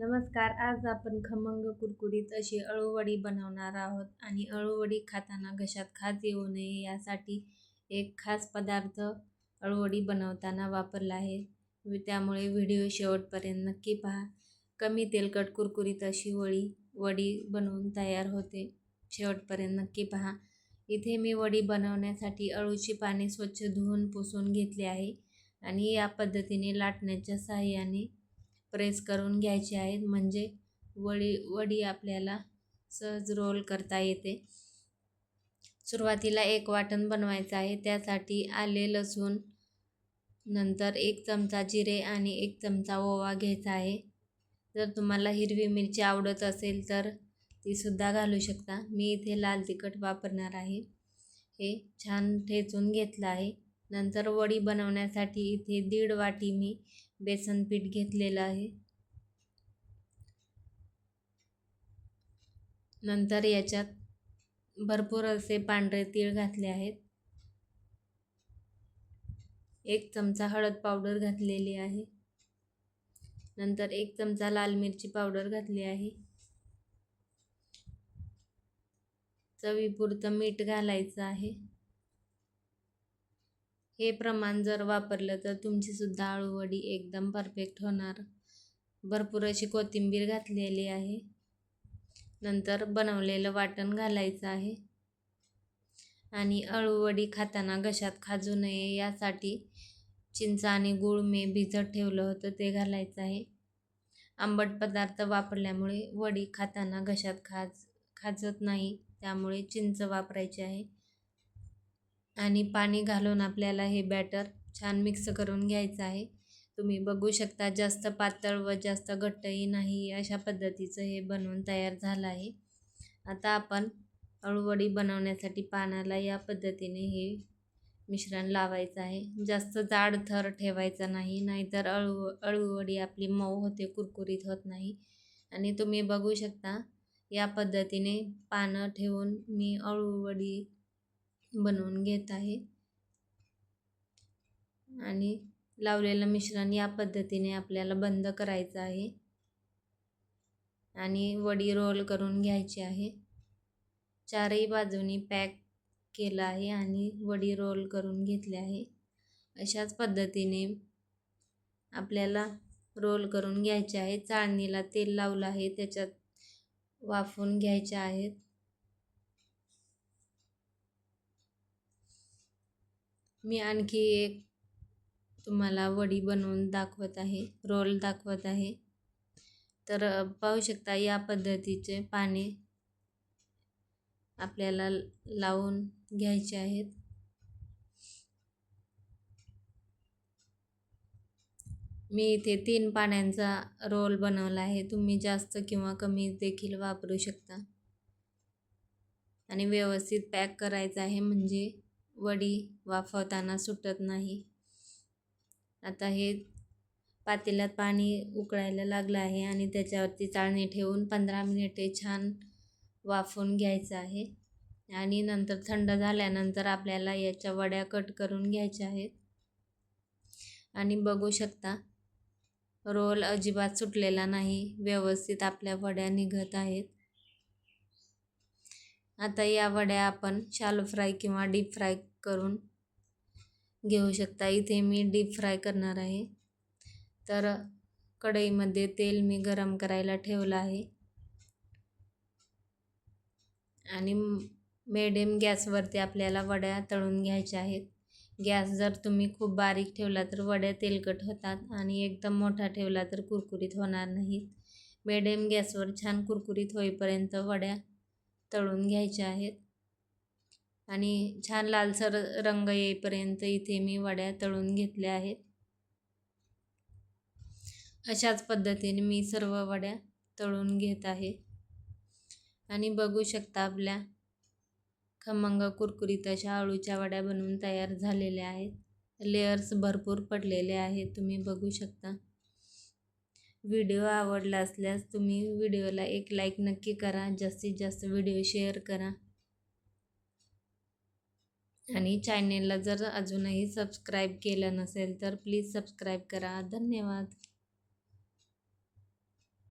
नमस्कार आज आपण खमंग कुरकुरीत अशी अळूवडी बनवणार आहोत आणि अळूवडी खाताना घशात खाज येऊ नये यासाठी एक खास पदार्थ अळूवडी बनवताना वापरला आहे. त्यामुळे व्हिडिओ शेवटपर्यंत नक्की पहा. कमी तेलकट कुरकुरीत अशी वडी वडी बनवून तयार होते. शेवटपर्यंत नक्की पहा. इथे मी वडी बनवण्यासाठी अळूची पाने स्वच्छ धुवून पुसून घेतली आहे आणि या पद्धतीने लाटण्याच्या सहाय्याने प्रेस करून घ्यायचे आहेत. म्हणजे वडी वडी आपल्याला सहज रोल करता येते. सुरुवातीला एक वाटण बनवायचं आहे. त्यासाठी आले लसूण नंतर एक चमचा जिरे आणि एक चमचा ओवा घ्यायचा आहे. जर तुम्हाला हिरवी मिरची आवडत असेल तर तीसुद्धा घालू शकता. मी इथे लाल तिखट वापरणार आहे. हे छान ठेचून घेतलं आहे. नंतर वडी बनवण्यासाठी इथे दीड वाटी मी बेसन पीठ घेतलेलं आहे. नंतर याच्यात भरपूर असे पांढरे तीळ घातले आहेत. एक चमचा हळद पावडर घातलेली आहे. नंतर एक चमचा लाल मिरची पावडर घातली आहे. चवीपुरतं मीठ घालायचं आहे. हे प्रमाण जर वापरलं तर तुमचीसुद्धा आळूवडी एकदम परफेक्ट होणार. भरपूर अशी कोथिंबीर घातलेली आहे. नंतर बनवलेलं वाटण घालायचं आहे. आणि अळूवडी खाताना घशात खाजू नये यासाठी चिंच आणि गूळ मी भिजत ठेवलं होतं ते घालायचं आहे. आंबट पदार्थ वापरल्यामुळे वडी खाताना घशात खाज खाजत नाही त्यामुळे चिंच वापरायची आहे. आणि पाणी घालून आपल्याला हे बॅटर छान मिक्स करून घ्यायचं आहे. तुम्ही बघू शकता जास्त पातळ व जास्त घट्टही नाही अशा पद्धतीचं हे बनवून तयार झालं आहे. आता आपण अळूवडी बनवण्यासाठी पानाला या पद्धतीने हे मिश्रण लावायचं आहे. जास्त जाड थर ठेवायचा नाही नाहीतर अळू अळूवडी आपली मऊ होते कुरकुरीत होत नाही. आणि तुम्ही बघू शकता या पद्धतीने पानं ठेवून मी अळूवडी बनवून घेत आहे. आणि लावलेलं मिश्रण या पद्धतीने आपल्याला बंद करायचं आहे. आणि वडी रोल करून घ्यायची आहे. चारही बाजूनी पॅक केलं आहे आणि वडी रोल करून घेतले आहे. अशाच पद्धतीने आपल्याला रोल करून घ्यायचे आहे. चाळणीला तेल लावलं आहे. त्याच्यात वाफून घ्यायचे आहेत. मी आणखी एक तुम्हाला वडी बनवून दाखवत आहे रोल दाखवत आहे. तर पाहू शकता या पद्धतीचे पाने आपल्याला लावून घ्यायचे आहेत. मी इथे तीन पाण्यांचा रोल बनवला आहे. तुम्ही जास्त किंवा कमी देखील वापरू शकता. आणि व्यवस्थित पॅक करायचं आहे म्हणजे वडी वाफवताना सुटत नाही. आता हे पातेल्यात पाणी उकळायला लागलं आहे आणि त्याच्यावरती चाळणी ठेवून पंधरा मिनिटे छान वाफवून घ्यायचं आहे. आणि नंतर थंड झाल्यानंतर आपल्याला याच्या वड्या कट करून घ्यायच्या आहेत. आणि बघू शकता रोल अजिबात सुटलेला नाही. व्यवस्थित आपल्या वड्या निघत आहेत. आता या वड्या आपण शालो फ्राय किंवा डीप फ्राय करून घेऊ शकता. इथे मी डीप फ्राय करणार आहे. तर कढईमध्ये तेल मी गरम करायला ठेवलं आहे. आणि मेडियम गॅसवरती आपल्याला वड्या तळून घ्यायच्या आहेत. गॅस जर तुम्ही खूप बारीक ठेवला तर वड्या तेलकट होतात आणि एकदम मोठा ठेवला तर कुरकुरीत होणार नाहीत. मिडियम गॅसवर छान कुरकुरीत होईपर्यंत वड्या तळून घ्यायच्या आहेत. आणि छान लालसर रंग येईपर्यंत इथे मी वड्या तळून घेतल्या आहेत. अशाच पद्धतीने मी सर्व वड्या तळून घेत आहे. आणि बघू शकता आपल्या खमंग कुरकुरीत अशा आळूच्या वड्या बनवून तयार झालेल्या आहेत. लेअर्स भरपूर पडलेले आहेत तुम्ही बघू शकता. व्हिडिओ आवडला असल्यास तुम्ही व्हिडिओला एक लाईक नक्की करा जास्तीत जास्त व्हिडिओ शेअर करा. आणि चॅनेलला जर अजूनही सबस्क्राईब केलं नसेल तर प्लीज सबस्क्राईब करा. धन्यवाद.